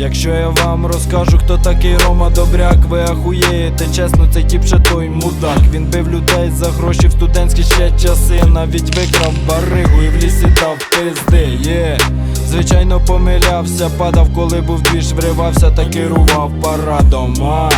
Якщо я вам розкажу, хто такий Рома Добряк, ви ахуєєте, чесно, це тіп ще той мудак. Він бив людей за гроші в студентські ще часи. Навіть викрав баригу і в лісі дав пизди. Є, звичайно, помилявся, падав, коли був двіж, вривався та керував парадом. А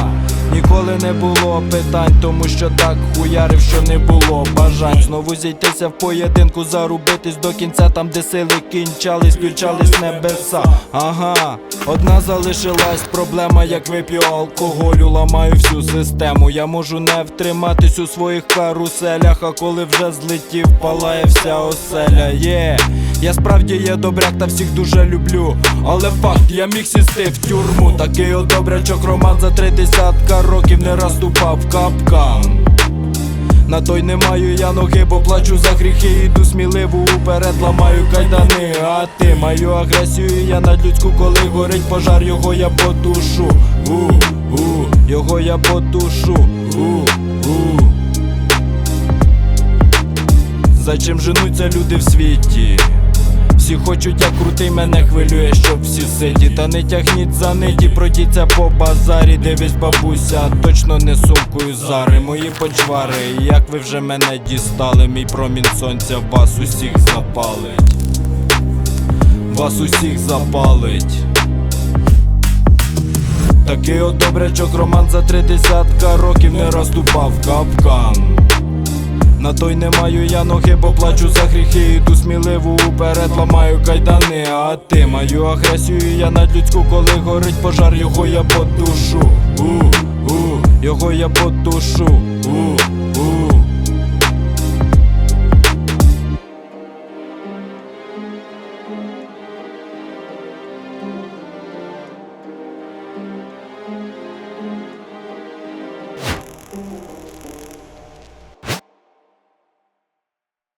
Ніколи не було питань, тому що так хуярив, що не було бажань. Знову зійтися в поєдинку, зарубитись до кінця, там, де сили кінчались, включались небеса. Ага, одна залишилась проблема, як вип'ю алкоголю, ламаю всю систему. Я можу не втриматись у своїх каруселях, а коли вже злетів, палає вся оселя. Є, я справді є добряк та всіх дуже люблю. Але факт, я міг сісти в тюрму. Такий от добрячок роман за три десятка років не раз упав в капкан. На той не маю я ноги, бо плачу за гріхи, іду сміливо уперед, ламаю кайдани, а ти маю агресію, я надлюдську, коли горить пожар, його я потушу. У, у, його я потушу. У, у. За чим женуться люди в світі? Всі хочуть, як крутий, мене хвилює, щоб всі ситі. Та не тягніть за ниті, пройдіться по базарі, дивись бабуся, точно не сумкою зари. Мої почвари, як ви вже мене дістали, мій промінь сонця вас усіх запалить. Вас усіх запалить. Такий от добрячок роман за три десятка років не розступав капкан. На той не маю я ноги, бо плачу за гріхи, іду сміливо уперед, ламаю кайдани, а ти маю агресію, я надлюдську, коли горить пожар, його я потушу. У, у, його я потушу. У, у.